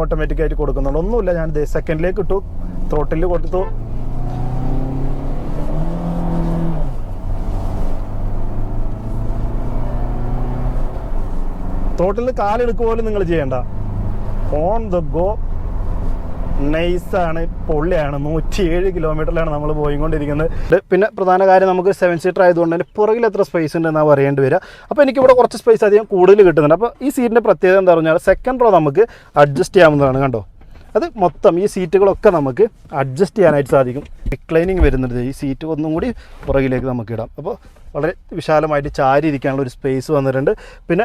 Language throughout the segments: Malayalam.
ഓട്ടോമാറ്റിക് ആയിട്ട് കൊടുക്കുന്നുണ്ട്. ഒന്നുമില്ല ഞാൻ സെക്കൻഡിലേക്ക് ഇട്ടു. ത്രോട്ടിൽ കൊടുത്തു. ത്രോട്ടിൽ കാലെടുക്കുക പോലും നിങ്ങൾ ചെയ്യണ്ട. ഓൺ ദ ഗോ നൈസാണ് പൊള്ളിയാണ്. നൂറ്റി ഏഴ് കിലോമീറ്ററിലാണ് നമ്മൾ പോയിക്കൊണ്ടിരിക്കുന്നത്. പിന്നെ പ്രധാന കാര്യം നമുക്ക് സെവൻ സീറ്റർ ആയതുകൊണ്ട് തന്നെ പുറകിൽ എത്ര സ്പേസ് ഉണ്ടെന്നാണ് പറയേണ്ടി വരിക. അപ്പോൾ എനിക്കിവിടെ കുറച്ച് സ്പേസ് അധികം കൂടുതൽ കിട്ടുന്നുണ്ട്. അപ്പോൾ ഈ സീറ്റിന്റെ പ്രത്യേകത എന്താ പറഞ്ഞാൽ സെക്കൻഡ് റോ നമുക്ക് അഡ്ജസ്റ്റ് ചെയ്യാവുന്നതാണ് കണ്ടോ? അത് മൊത്തം ഈ സീറ്റുകളൊക്കെ നമുക്ക് അഡ്ജസ്റ്റ് ചെയ്യാനായിട്ട് സാധിക്കും. റിക്ലൈനിങ് വരുന്നുണ്ട് ഈ സീറ്റ് ഒന്നും കൂടി പുറകിലേക്ക് നമുക്ക് ഇടാം. അപ്പോൾ വളരെ വിശാലമായിട്ട് ചാരി ഇരിക്കാനുള്ള ഒരു സ്പേസ് വന്നിട്ടുണ്ട്. പിന്നെ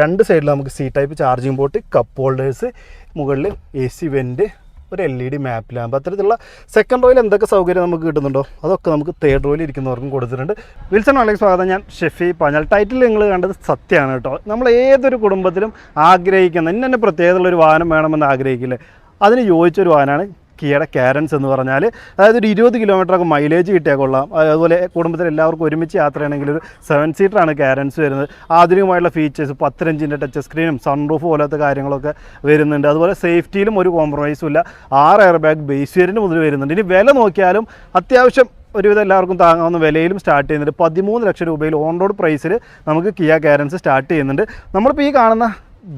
രണ്ട് സൈഡിൽ നമുക്ക് C type charging port cup holders മുകളിൽ എ സി വെന്റ് ഒരു L E D map lamp അത്തരത്തിലുള്ള സെക്കൻഡ് റോയിൽ എന്തൊക്കെ സൗകര്യം നമുക്ക് കിട്ടുന്നുണ്ടോ? അതൊക്കെ നമുക്ക് തേർഡ് റോയിൽ ഇരിക്കുന്നവർക്കും കൊടുത്തിട്ടുണ്ട്. വിൽസൺ വളരെ സ്വാഗതം. ഞാൻ ഷെഫി പാഞ്ഞാൽ. ടൈറ്റിൽ നിങ്ങൾ കണ്ടത് സത്യമാണ് കേട്ടോ. നമ്മൾ ഏതൊരു കുടുംബത്തിലും ആഗ്രഹിക്കുന്ന ഇന്നെ പ്രത്യേകതയുള്ള ഒരു വാഹനം വേണമെന്ന് ആഗ്രഹിക്കില്ലേ? അതിന് യോജിച്ചൊരു വാഹനമാണ് കിയയുടെ കാരൻസ് എന്ന് പറഞ്ഞാൽ അതായത് ഒരു ഇരുപത് കിലോമീറ്ററൊക്കെ മൈലേജ് കിട്ടിയാൽ കൊള്ളാം. അതുപോലെ കുടുംബത്തിൽ എല്ലാവർക്കും ഒരുമിച്ച് യാത്ര ചെയ്യണമെങ്കിൽ ഒരു സെവൻ സീറ്ററാണ് കാരൻസ് വരുന്നത്. ആധുനികമായിട്ടുള്ള ഫീച്ചേഴ്സ് പത്തിരഞ്ചിന്റെ ടച്ച് സ്ക്രീനും സൺറൂഫ് പോലത്തെ കാര്യങ്ങളൊക്കെ വരുന്നുണ്ട്. അതുപോലെ സേഫ്റ്റിയിലും ഒരു കോംപ്രമൈസും ഇല്ല. ആറ് എയർ ബാഗ് ബേസ് വേരിയന്റ് മുതൽ വരുന്നുണ്ട്. ഇനി വില നോക്കിയാലും അത്യാവശ്യം ഒരുവിധം എല്ലാവർക്കും താങ്ങാവുന്ന വിലയിലും സ്റ്റാർട്ട് ചെയ്യുന്നുണ്ട്. പതിമൂന്ന് ലക്ഷം രൂപയിൽ ഓൺ റോഡ് പ്രൈസിൽ നമുക്ക് കിയ കാരൻസ് സ്റ്റാർട്ട് ചെയ്യുന്നുണ്ട്. നമ്മളിപ്പോൾ ഈ കാണുന്ന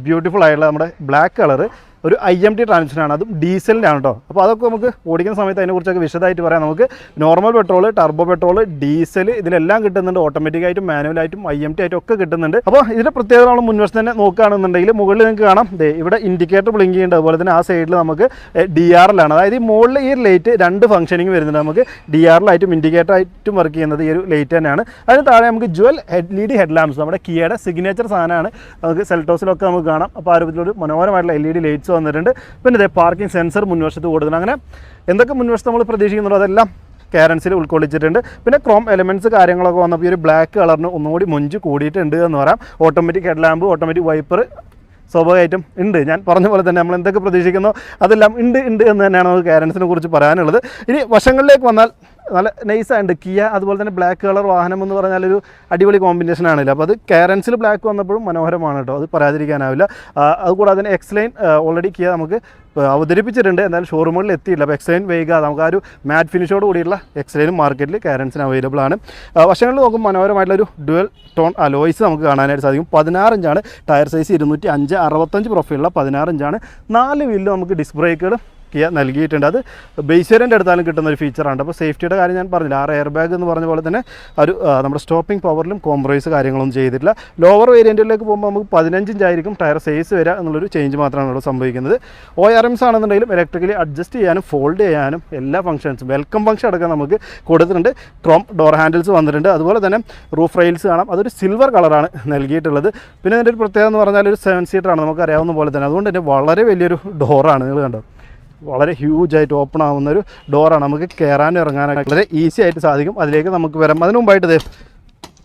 ബ്യൂട്ടിഫുൾ ആയിട്ടുള്ള നമ്മുടെ ബ്ലാക്ക് കളർ ഒരു ഐ എം ടി ട്രാൻസ്മിഷനാണ് അതും ഡീസലിന്റെ ആണ് കേട്ടോ അപ്പോൾ അതൊക്കെ നമുക്ക് ഓടിക്കുന്ന സമയത്ത് അതിനെക്കുറിച്ചൊക്കെ വിശദമായിട്ട് പറയാം. നമുക്ക് normal petrol turbo petrol diesel ഇതിലെല്ലാം കിട്ടുന്നുണ്ട്. ഓട്ടോമാറ്റിക്കായിട്ടും മാനുവലായിട്ടും ഐ എം ടി ആയിട്ടും ഒക്കെ കിട്ടുന്നുണ്ട്. അപ്പോൾ ഇതിന്റെ പ്രത്യേകത നമ്മൾ മുൻവശം തന്നെ നോക്കുകയാണെന്നുണ്ടെങ്കിൽ മുകളിൽ നിങ്ങൾക്ക് കാണാം. ഇവിടെ ഇൻഡിക്കേറ്റർ ബ്ലിങ്ക് ചെയ്യുന്നുണ്ട്. അതുപോലെ തന്നെ ആ സൈഡിൽ നമുക്ക് ഡി ആർ എല്ലാണ് അതായത് ഈ മുകളിൽ ഈ ലൈറ്റ് രണ്ട് ഫംഗ്ഷനിങ് വരുന്നുണ്ട്. നമുക്ക് ഡി ആറിലായിട്ടും ഇൻഡിക്കേറ്റർ ആയിട്ടും വർക്ക് ചെയ്യുന്നത് ഈ ഒരു ലൈറ്റ് തന്നെയാണ്. അതിന് താഴെ നമുക്ക് jewel head LED head നമ്മുടെ കിയയുടെ സിഗ്നേച്ചർ സാധനമാണ്. നമുക്ക് സെൽട്ടോസിലൊക്കെ നമുക്ക് കാണാം. അപ്പോൾ ആ രൂപത്തിലൊരു മനോഹരമായിട്ടുള്ള എൽ ഇ ഡി ലൈറ്റ്സ് വന്നിട്ടുണ്ട്. പിന്നെ ഇതേ പാർക്കിംഗ് സെൻസർ മുൻവശത്ത് കൊടുക്കുന്നത് അങ്ങനെ എന്തൊക്കെ മുൻവശത്ത് നമ്മൾ പ്രതീക്ഷിക്കുന്നുണ്ടോ? അതെല്ലാം കാരൻസിൽ ഉൾക്കൊള്ളിച്ചിട്ടുണ്ട്. പിന്നെ ക്രോം എലമെന്റ്സ് കാര്യങ്ങളൊക്കെ വന്നപ്പോൾ ഈ ഒരു ബ്ലാക്ക് കളറിന് ഒന്നുകൂടി മൊഞ്ച് കൂടിയിട്ടുണ്ട് എന്ന് പറയാം. Automatic head lamp automatic wiper സ്വാഭാവികമായിട്ടും ഉണ്ട്. ഞാൻ പറഞ്ഞ പോലെ തന്നെ നമ്മൾ എന്തൊക്കെ പ്രതീക്ഷിക്കുന്നോ? അതെല്ലാം ഉണ്ട് ഉണ്ട് എന്ന് തന്നെയാണ് നമുക്ക് കാരൻസിനെ കുറിച്ച് പറയാനുള്ളത്. ഇനി വശങ്ങളിലേക്ക് വന്നാൽ നല്ല നൈസായിട്ട് കിയ അതുപോലെ തന്നെ ബ്ലാക്ക് കളർ വാഹനം എന്ന് പറഞ്ഞാൽ ഒരു അടിപൊളി കോമ്പിനേഷൻ ആണല്ലോ. അപ്പോൾ അത് കാരൻസിൽ ബ്ലാക്ക് വന്നപ്പോഴും മനോഹരമാണ് കേട്ടോ അത് പറയാതിരിക്കാനാവില്ല അതുകൂടാതെ തന്നെ എക്സ്ലൈൻ ഓൾറെഡി കിയ നമുക്ക് അവതരിപ്പിച്ചിട്ടുണ്ട്. എന്തായാലും ഷോറൂമുകളിൽ എത്തിയില്ല അപ്പോൾ എക്സ്ലൈൻ വേഗ നമുക്ക് ആ ഒരു മാറ്റ് ഫിനിഷോട് കൂടിയുള്ള എക്സ്ലൈനും മാർക്കറ്റിൽ കാരൻസിന് അവൈലബിൾ ആണ്. വശങ്ങളിൽ നോക്കുമ്പോൾ മനോഹരമായിട്ടുള്ള ഒരു ഡുവൽ ടോൺ അലോയ്സ് നമുക്ക് കാണാനായിട്ട് സാധിക്കും. പതിനാറഞ്ചാണ്. ടയർ സൈസ് ഇരുന്നൂറ്റി അഞ്ച് അറുപത്തഞ്ച് പ്രൊഫൈലുള്ള പതിനാറഞ്ചാണ്. നാല് വീലിലും നമുക്ക് ഡിസ്ക് ബ്രേക്കുകൾ കിയ നൽകിയിട്ടുണ്ട്. അത് ബേസ്വരന്റെ അടുത്താലും കിട്ടുന്ന ഒരു ഫീച്ചറാണ് അപ്പോൾ സേഫ്റ്റിയുടെ കാര്യം ഞാൻ പറഞ്ഞില്ല. ആറ് എയർ ബാഗ് എന്ന് പറഞ്ഞ പോലെ തന്നെ ഒരു നമ്മുടെ സ്റ്റോപ്പിംഗ് പവറിലും കോംപ്രമൈസ് കാര്യങ്ങളൊന്നും ചെയ്തിട്ടില്ല. ലോവർ വേരിയന്റിലേക്ക് പോകുമ്പോൾ നമുക്ക് പതിനഞ്ചിഞ്ചായിരിക്കും ടയർ സൈസ് വരിക എന്നുള്ളൊരു ചേഞ്ച് മാത്രമാണ് ഇവിടെ സംഭവിക്കുന്നത്. ഒ ആർ എംസ് ആണെന്നുണ്ടെങ്കിലും ഇലക്ട്രിക്കലി അഡ്ജസ്റ്റ് ചെയ്യാനും ഫോൾഡ് ചെയ്യാനും എല്ലാ ഫംഗ്ഷൻസും വെൽക്കം ഫംഗ്ഷൻ അടക്കം നമുക്ക് കൊടുത്തിട്ടുണ്ട്. ക്രോം ഡോർ ഹാൻഡിൽസ് വന്നിട്ടുണ്ട്. അതുപോലെ തന്നെ റൂഫ് റെയിൽസ് കാണാം. അതൊരു സിൽവർ കളറാണ് നൽകിയിട്ടുള്ളത്. പിന്നെ അതിന്റെ ഒരു പ്രത്യേകത എന്ന് പറഞ്ഞാൽ ഒരു സെവൻ സീറ്റർ ആണ്. നമുക്ക് അറിയാവുന്ന പോലെ തന്നെ. അതുകൊണ്ട് തന്നെ വളരെ വലിയൊരു ഡോറാണ് നിങ്ങൾ കണ്ടോ? വളരെ ഹ്യൂജ് ആയിട്ട് ഓപ്പൺ ആവുന്ന ഒരു ഡോറാണ് നമുക്ക് കയറാനും ഇറങ്ങാനൊക്കെ വളരെ ഈസി ആയിട്ട് സാധിക്കും. അതിലേക്ക് നമുക്ക് വരാം. അതിന് മുമ്പായിട്ട്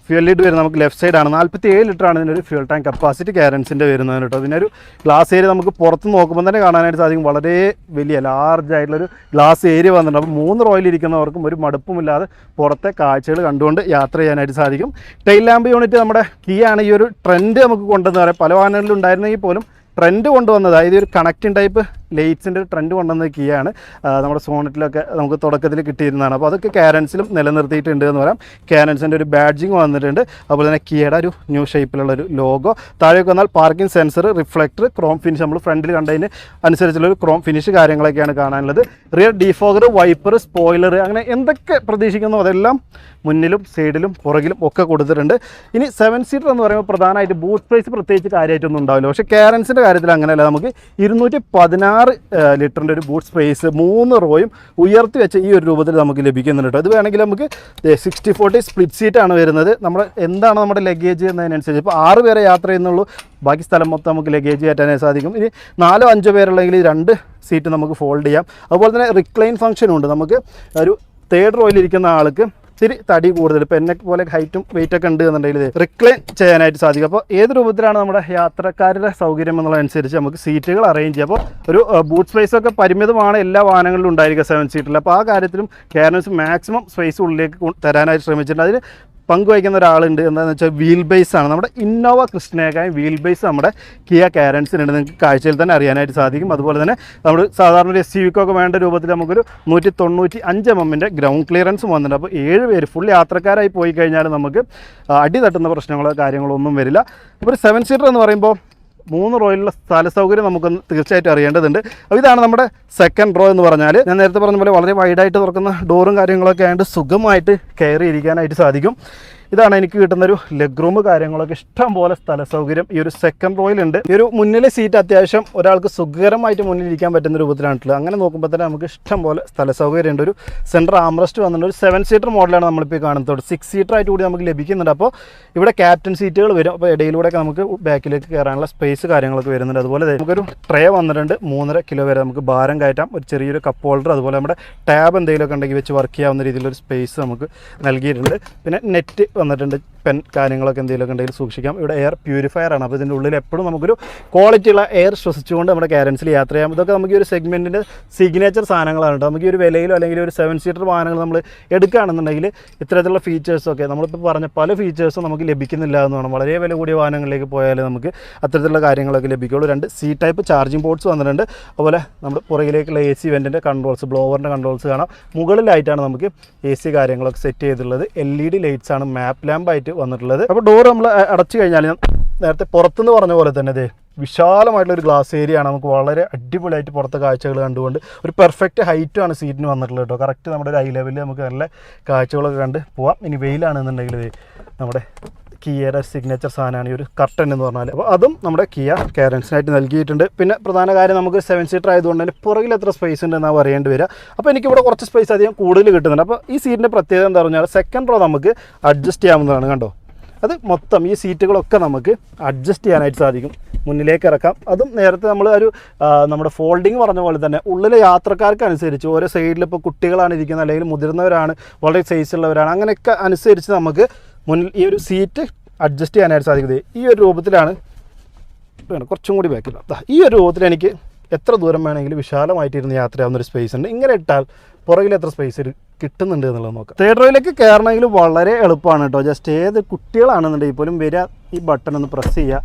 ഫ്യൂൽ ലിഡ് വരുന്നത് നമുക്ക് ലെഫ്റ്റ് സൈഡാണ് നാൽപ്പത്തി ഏഴ് ലിറ്ററാണ് ഇതിന്റെ ഒരു ഫ്യൂൽ ടാങ്ക് കപ്പാസിറ്റി കാരൻസിന്റെ വരുന്നത് കേട്ടോ പിന്നെ ഒരു ഗ്ലാസ് ഏരിയ നമുക്ക് പുറത്ത് നോക്കുമ്പോൾ തന്നെ കാണാനായിട്ട് സാധിക്കും. വളരെ വലിയ ലാർജ് ആയിട്ടുള്ളൊരു ഗ്ലാസ് ഏരിയ വന്നിട്ടുണ്ട്. അപ്പോൾ മൂന്ന് റോയിൽ ഇരിക്കുന്നവർക്കും ഒരു മടുപ്പുമില്ലാതെ പുറത്തെ കാഴ്ചകൾ കണ്ടുകൊണ്ട് യാത്ര ചെയ്യാനായിട്ട് സാധിക്കും. ടെയിൽ ലാമ്പ് യൂണിറ്റ് നമ്മുടെ കീ ആണ്. ഈ ഒരു ട്രെൻഡ് നമുക്ക് കൊണ്ടുവന്ന് പറയാം പല വാഹനങ്ങളിലും ഉണ്ടായിരുന്നെങ്കിൽ പോലും ട്രെൻഡ് കൊണ്ടുവന്നത്. അതായത് ഒരു കണക്റ്റിംഗ് ടൈപ്പ് ലൈറ്റ്സിന്റെ ട്രെൻഡ് കൊണ്ടുവന്ന കീയാണ്. നമ്മുടെ സോണറ്റിലൊക്കെ നമുക്ക് തുടക്കത്തിൽ കിട്ടിയിരുന്നതാണ്. അപ്പോൾ അതൊക്കെ കാരൻസിലും നിലനിർത്തിയിട്ടുണ്ട് എന്ന് പറയാം. കാരൻസിന്റെ ഒരു ബാഡ്ജിങ് വന്നിട്ടുണ്ട്. അതുപോലെ തന്നെ കിയയുടെ ഒരു ന്യൂ ഷേപ്പിലുള്ള ഒരു ലോഗോ താഴേക്ക് വന്നാൽ parking sensor reflector chrome finish നമ്മൾ ഫ്രണ്ടിൽ കണ്ടതിന് അനുസരിച്ചുള്ള ഒരു ക്രോം ഫിനിഷ് കാര്യങ്ങളൊക്കെയാണ് കാണാനുള്ളത്. റിയർ ഡിഫോഗർ വൈപ്പർ സ്പോയിലർ അങ്ങനെ എന്തൊക്കെ പ്രതീക്ഷിക്കുന്നു അതെല്ലാം മുന്നിലും സൈഡിലും പുറകിലും ഒക്കെ കൊടുത്തിട്ടുണ്ട്. ഇനി സെവൻ സീറ്റർ എന്ന് പറയുമ്പോൾ പ്രധാനമായിട്ട് ബൂട്ട് സ്പേസ് പ്രത്യേകിച്ച് കാര്യമായിട്ടൊന്നും ഉണ്ടാവില്ല. പക്ഷേ കാരൻസിന്റെ കാര്യത്തിൽ അങ്ങനെയല്ല. നമുക്ക് ഇരുന്നൂറ്റി പതിനാറ് ലിറ്ററിന്റെ ഒരു ബൂട്ട് സ്പേസ് മൂന്ന് റോയും ഉയർത്തി വെച്ച ഈ ഒരു രൂപത്തിൽ നമുക്ക് ലഭിക്കുന്നുണ്ട് കേട്ടോ ഇത് വേണമെങ്കിൽ നമുക്ക് സിക്സ്റ്റി ഫോർട്ടി സ്പ്ലിറ്റ് സീറ്റാണ് വരുന്നത്. നമ്മൾ എന്താണ് നമ്മുടെ ലഗേജ് എന്നതിനനുസരിച്ച്. ഇപ്പോൾ ആറ് പേരെ യാത്ര ചെയ്യുന്നുള്ളൂ. ബാക്കി സ്ഥലം മൊത്തം നമുക്ക് ലഗേജ് കയറ്റാനായി സാധിക്കും. ഇനി നാലോ അഞ്ചോ പേരുള്ളെങ്കിൽ രണ്ട് സീറ്റ് നമുക്ക് ഫോൾഡ് ചെയ്യാം. അതുപോലെ തന്നെ റിക്ലൈൻ ഫംഗ്ഷനും ഉണ്ട്. നമുക്ക് ഒരു തേർഡ് റോയിലിരിക്കുന്ന ആൾക്ക് ഇത്തിരി തടി കൂടുതൽ. ഇപ്പോൾ എന്നെ പോലെ ഹൈറ്റും വെയിറ്റ് ഒക്കെ ഉണ്ട് എന്നുണ്ടെങ്കിൽ റിക്ലൈൻ ചെയ്യാനായിട്ട് സാധിക്കും. അപ്പോൾ ഏത് രൂപത്തിലാണ് നമ്മുടെ യാത്രക്കാരുടെ സൗകര്യം എന്നുള്ളതനുസരിച്ച് നമുക്ക് സീറ്റുകൾ അറേഞ്ച് ചെയ്യാം. അപ്പോൾ ഒരു ബൂട്ട് സ്പേസ് ഒക്കെ പരിമിതമാണ് എല്ലാ വാഹനങ്ങളിലും ഉണ്ടായിരിക്കുക സെവൻ സീറ്റിൽ അപ്പോൾ ആ കാര്യത്തിലും കാരൻസ് മാക്സിമം സ്പേസ് ഉള്ളിലേക്ക് തരാനായിട്ട് ശ്രമിച്ചിട്ടുണ്ട്. അതിന് പങ്കുവയ്ക്കുന്ന ഒരാളുണ്ട്. എന്താണെന്ന് വെച്ചാൽ വീൽ ബേസ് ആണ്. നമ്മുടെ ഇന്നോവ ക്രിസ്റ്റിനേക്കായും വീൽ ബേസ് നമ്മുടെ കിയ കാരൻസിനുണ്ട് നിങ്ങൾക്ക് കാഴ്ചയിൽ തന്നെ അറിയാനായിട്ട് സാധിക്കും. അതുപോലെ തന്നെ നമ്മൾ സാധാരണ ഒരു എസ് യുക്കൊക്കെ വേണ്ട രൂപത്തിൽ നമുക്കൊരു നൂറ്റി തൊണ്ണൂറ്റി അഞ്ച് എം എമ്മിന്റെ ഗ്രൗണ്ട് ക്ലിയറൻസും വന്നിട്ടുണ്ട്. അപ്പോൾ ഏഴ് പേര് ഫുൾ യാത്രക്കാരായി പോയി കഴിഞ്ഞാൽ നമുക്ക് അടി തട്ടുന്ന പ്രശ്നങ്ങളോ കാര്യങ്ങളോ ഒന്നും വരില്ല. ഒരു സെവൻ സീറ്റർ എന്ന് പറയുമ്പോൾ മൂന്ന് റോയിലുള്ള സ്ഥല സൗകര്യം നമുക്ക് തീർച്ചയായിട്ടും അറിയേണ്ടതുണ്ട്. അപ്പോൾ ഇതാണ് നമ്മുടെ സെക്കൻഡ് റോ എന്ന് പറഞ്ഞാൽ ഞാൻ നേരത്തെ പറഞ്ഞ പോലെ വളരെ വൈഡായിട്ട് തുറക്കുന്ന ഡോറും കാര്യങ്ങളൊക്കെ ആയതുകൊണ്ട് സുഖമായിട്ട് കയറി ഇരിക്കാനായിട്ട് സാധിക്കും. ഇതാണ് എനിക്ക് കിട്ടുന്ന ഒരു ലെഗ് റൂം കാര്യങ്ങളൊക്കെ ഇഷ്ടം പോലെ സ്ഥല സൗകര്യം ഈ ഒരു സെക്കൻഡ് റോയിൽ ഉണ്ട് ഈ ഒരു മുന്നിലെ സീറ്റ് അത്യാവശ്യം ഒരാൾക്ക് സുഖകരമായിട്ട് മുന്നിൽ ഇരിക്കാൻ പറ്റുന്ന രൂപത്തിലാണുള്ളത് അങ്ങനെ നോക്കുമ്പോൾ തന്നെ നമുക്ക് ഇഷ്ടം പോലെ സ്ഥല സൗകര്യം ഉണ്ട് ഒരു സെന്റർ ആംറസ്റ്റ് വന്നിട്ട് ഒരു സെവൻ സീറ്റർ മോഡലാണ് നമ്മളിപ്പോൾ കാണുന്നത്. സിക്സ് സീറ്റർ ആയിട്ട് കൂടി നമുക്ക് ലഭിക്കുന്നുണ്ട്. അപ്പോൾ ഇവിടെ ക്യാപ്റ്റൻ സീറ്റുകൾ വരും. അപ്പോൾ ഇടയിലൂടെയൊക്കെ നമുക്ക് ബാക്കിലേക്ക് കയറാനുള്ള സ്പേസ് കാര്യങ്ങളൊക്കെ വരുന്നുണ്ട്. അതുപോലെ നമുക്കൊരു ട്രേ വന്നിട്ടുണ്ട്. മൂന്നര കിലോ വരെ നമുക്ക് ഭാരം കയറ്റാം. ഒരു ചെറിയൊരു കപ്പ് ഹോൾഡർ അതുപോലെ നമ്മുടെ ടാബ് എന്തെങ്കിലുമൊക്കെ ഉണ്ടെങ്കിൽ വെച്ച് വർക്ക് ചെയ്യാവുന്ന രീതിയിലൊരു സ്പേസ് നമുക്ക് നൽകിയിട്ടുണ്ട്. പിന്നെ നെറ്റ് വന്നിട്ടുണ്ട്. പെൻ കാര്യങ്ങളൊക്കെ എന്തെങ്കിലുമൊക്കെ ഉണ്ടെങ്കിൽ സൂക്ഷിക്കാം. ഇവിടെ എയർ പ്യൂരിഫയർ ആണ്. അപ്പോൾ ഇതിന്റെ ഉള്ളിൽ എപ്പോഴും നമുക്കൊരു ക്വാളിറ്റിയുള്ള എയർ ശ്വസിച്ചുകൊണ്ട് നമ്മുടെ കാരൻസിൽ യാത്ര ചെയ്യാം. ഇതൊക്കെ നമുക്ക് ഒരു സെഗ്മെന്റിന്റെ സിഗ്നേച്ചർ സാധനങ്ങളാണ് കേട്ടോ. നമുക്ക് ഒരു വിലയിലോ അല്ലെങ്കിൽ ഒരു സെവൻ സീറ്റർ വാഹനങ്ങൾ നമ്മൾ എടുക്കുകയാണെന്നുണ്ടെങ്കിൽ ഇത്തരത്തിലുള്ള ഫീച്ചേഴ്സൊക്കെ നമ്മളിപ്പോൾ പറഞ്ഞ പല ഫീച്ചേഴ്സും നമുക്ക് ലഭിക്കുന്നില്ല എന്ന് വേണം വളരെ വില കൂടിയ വാഹനങ്ങളിലേക്ക് പോയാൽ നമുക്ക് അത്തരത്തിലുള്ള കാര്യങ്ങളൊക്കെ ലഭിക്കുള്ളൂ രണ്ട് സി ടൈപ്പ് ചാർജിങ് പോർട്സ് വന്നിട്ടുണ്ട്. അതുപോലെ നമ്മുടെ പുറകിലേക്കുള്ള എ സി വെന്റിന്റെ കൺട്രോൾസ് ബ്ലോവറിന്റെ കൺട്രോൾസ് കാണാം. മുകളിലായിട്ടാണ് നമുക്ക് എ സി കാര്യങ്ങളൊക്കെ സെറ്റ് ചെയ്തിട്ടുള്ളത്. എൽ ഇ ഡി ലൈറ്റ്സ് ആണ്. മാപ്പ് ലാമ്പ് ആയിട്ട് വന്നിട്ടുള്ളത്. അപ്പോൾ ഡോർ നമ്മൾ അടച്ചു കഴിഞ്ഞാൽ ഞാൻ നേരത്തെ പുറത്തുനിന്ന് പറഞ്ഞ പോലെ തന്നെ ദേ വിശാലമായിട്ടുള്ള ഒരു ഗ്ലാസ് ഏരിയ ആണ്. നമുക്ക് വളരെ അടിപൊളിയായിട്ട് പുറത്തെ കാഴ്ചകൾ കണ്ടുകൊണ്ട് ഒരു പെർഫെക്റ്റ് ഹൈറ്റുമാണ് സീറ്റിന് വന്നിട്ടുള്ളത് കേട്ടോ കറക്റ്റ് നമ്മുടെ ഒരു ഐ ലെവലിൽ നമുക്ക് നല്ല കാഴ്ചകളൊക്കെ കണ്ട് പോവാം. ഇനി വെയിലാണെന്നുണ്ടെങ്കിൽ നമ്മുടെ കിയയുടെ സിഗ്നേച്ചർ സാധനമാണ് ഈ ഒരു കർട്ടൻ എന്ന് പറഞ്ഞാൽ അപ്പോൾ അതും നമ്മുടെ കിയ കാരൻസിനായിട്ട് നൽകിയിട്ടുണ്ട്. പിന്നെ പ്രധാന കാര്യം നമുക്ക് സെവൻ സീറ്റർ ആയതുകൊണ്ട് തന്നെ പുറകിൽ എത്ര സ്പേസ് ഉണ്ടെന്നാണ് പറയേണ്ടി വരിക. അപ്പോൾ എനിക്കിവിടെ കുറച്ച് സ്പേസ് അധികം കൂടുതൽ കിട്ടുന്നുണ്ട്. അപ്പോൾ ഈ സീറ്റിന്റെ പ്രത്യേകത എന്താ പറഞ്ഞാൽ സെക്കൻഡ് റോ നമുക്ക് അഡ്ജസ്റ്റ് ചെയ്യാവുന്നതാണ് കണ്ടോ? അത് മൊത്തം ഈ സീറ്റുകളൊക്കെ നമുക്ക് അഡ്ജസ്റ്റ് ചെയ്യാനായിട്ട് സാധിക്കും. മുന്നിലേക്ക് ഇറക്കാം. അതും നേരത്തെ നമ്മൾ ഒരു നമ്മുടെ ഫോൾഡിങ് പറഞ്ഞ പോലെ തന്നെ ഉള്ളിലെ യാത്രക്കാർക്ക് അനുസരിച്ച് ഓരോ സൈഡിൽ ഇപ്പോൾ കുട്ടികളാണ് ഇരിക്കുന്നത് അല്ലെങ്കിൽ മുതിർന്നവരാണ് വളരെ സൈസുള്ളവരാണ് അങ്ങനെയൊക്കെ അനുസരിച്ച് നമുക്ക് മുന്നിൽ ഈ ഒരു സീറ്റ് അഡ്ജസ്റ്റ് ചെയ്യാനായിട്ട് സാധിക്കുന്നത്. ഈ ഒരു രൂപത്തിലാണ്. വേണം കുറച്ചും കൂടി ബാക്കിൽ ഈ ഒരു രൂപത്തിൽ എനിക്ക് എത്ര ദൂരം വേണമെങ്കിലും വിശാലമായിട്ടിരുന്ന് യാത്ര ചെയ്യാവുന്ന ഒരു സ്പേസ് ഉണ്ട്. ഇങ്ങനെ ഇട്ടാൽ പുറകിൽ എത്ര സ്പേസ് കിട്ടുന്നുണ്ട് എന്നുള്ളത് നോക്കാം. തേർഡ് റോയിലേക്ക് കയറണമെങ്കിൽ വളരെ എളുപ്പമാണ് കേട്ടോ ജസ്റ്റ് ഏത് കുട്ടികളാണെന്നുണ്ടെങ്കിൽ പോലും വരിക ഈ ബട്ടൺ ഒന്ന് പ്രസ് ചെയ്യുക.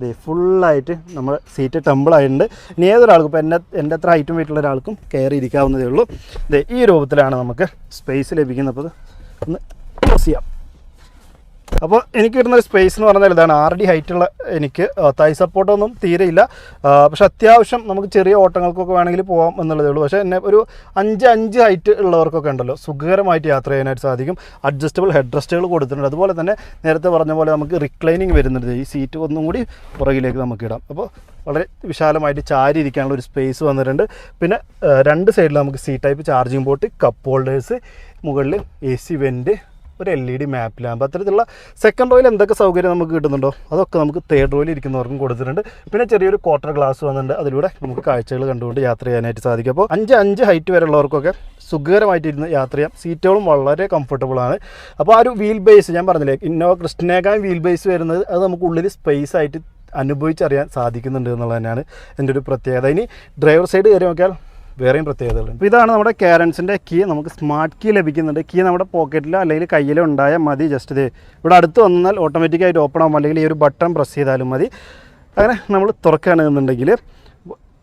ദേ ഫുള്ളായിട്ട് നമ്മൾ സീറ്റ് ടെമ്പിൾ ആയിട്ടുണ്ട്. ഇനി ഏതൊരാൾക്കും ഇപ്പോൾ എന്റെ എന്റെ അത്ര ഹൈറ്റും വെയിറ്റുള്ള ഒരാൾക്കും കയറി ഇരിക്കാവുന്നതേ ഉള്ളൂ. ദേ ഈ രൂപത്തിലാണ് നമുക്ക് സ്പേസ് ലഭിക്കുന്നത്. അപ്പോൾ ഒന്ന് ക്ലോസ് ചെയ്യാം. അപ്പോൾ എനിക്ക് കിട്ടുന്ന ഒരു സ്പേസ് എന്ന് പറഞ്ഞാൽ ഇതാണ്. ആർ ഡി ഹൈറ്റുള്ള എനിക്ക് തൈ സപ്പോർട്ടൊന്നും തീരെയില്ല പക്ഷെ അത്യാവശ്യം നമുക്ക് ചെറിയ ഓട്ടങ്ങൾക്കൊക്കെ വേണമെങ്കിൽ പോകാം എന്നുള്ളതേ ഉള്ളൂ. പക്ഷേ എന്നെ ഒരു അഞ്ച് അഞ്ച് ഹൈറ്റ് ഉള്ളവർക്കൊക്കെ ഉണ്ടല്ലോ. സുഖകരമായിട്ട് യാത്ര ചെയ്യാനായിട്ട് സാധിക്കും. അഡ്ജസ്റ്റബിൾ ഹെഡ് റെസ്റ്റുകൾ കൊടുത്തിട്ടുണ്ട്. അതുപോലെ തന്നെ നേരത്തെ പറഞ്ഞ പോലെ നമുക്ക് റിക്ലൈനിങ് വരുന്നുണ്ട്. ഈ സീറ്റ് ഒന്നും കൂടി പുറകിലേക്ക് നമുക്ക് ഇടാം. അപ്പോൾ വളരെ വിശാലമായിട്ട് ചാരി ഇരിക്കാനുള്ള ഒരു സ്പേസ് വന്നിട്ടുണ്ട്. പിന്നെ രണ്ട് സൈഡിൽ നമുക്ക് C type charging port cup holders മുകളിൽ എ സി വെന്റ് ഒരു L E D map lamp അത്തരത്തിലുള്ള സെക്കൻഡ് റോയിൽ എന്തൊക്കെ സൗകര്യം നമുക്ക് കിട്ടുന്നുണ്ടോ? അതൊക്കെ നമുക്ക് തേർഡ് റോയിൽ ഇരിക്കുന്നവർക്കും കൊടുത്തിട്ടുണ്ട്. പിന്നെ ചെറിയൊരു ക്വാർട്ടർ ഗ്ലാസ് വന്നിട്ടുണ്ട്. അതിലൂടെ നമുക്ക് കാഴ്ചകൾ കണ്ടുകൊണ്ട് യാത്ര ചെയ്യാനായിട്ട് സാധിക്കും. അപ്പോൾ അഞ്ച് അഞ്ച് ഹൈറ്റ് വരെ ഉള്ളവർക്കൊക്കെ യാത്ര ചെയ്യാം. സീറ്റുകളും വളരെ കംഫർട്ടബിൾ ആണ്. അപ്പോൾ ആ ഒരു വീൽ ബേസ് ഞാൻ പറഞ്ഞില്ലേ ഇന്നോവ ക്രിസ്റ്റിനേക്കാൾ വീൽ ബേസ് വരുന്നത് അത് നമുക്ക് ഉള്ളിൽ സ്പേസ് ആയിട്ട് അനുഭവിച്ചറിയാൻ സാധിക്കുന്നുണ്ട് എന്നുള്ളത് തന്നെയാണ് എന്റെ ഒരു പ്രത്യേകത. ഇനി ഡ്രൈവർ സൈഡ് കയറി നോക്കിയാൽ വേറെയും പ്രത്യേകതകളുണ്ട്. അപ്പോൾ ഇതാണ് നമ്മുടെ കാരൻസിന്റെ കീ. നമുക്ക് സ്മാർട്ട് കീ ലഭിക്കുന്നുണ്ട്. കീ നമ്മുടെ പോക്കറ്റിലോ അല്ലെങ്കിൽ കയ്യിലോ ഉണ്ടായാൽ മതി. ജസ്റ്റ് ഇത് ഇവിടെ അടുത്ത് വന്നാൽ ഓട്ടോമാറ്റിക്കായിട്ട് ഓപ്പൺ ആകും അല്ലെങ്കിൽ ഈ ഒരു ബട്ടൺ പ്രസ് ചെയ്താലും മതി. അങ്ങനെ നമ്മൾ തുറക്കുകയാണെന്നുണ്ടെങ്കിൽ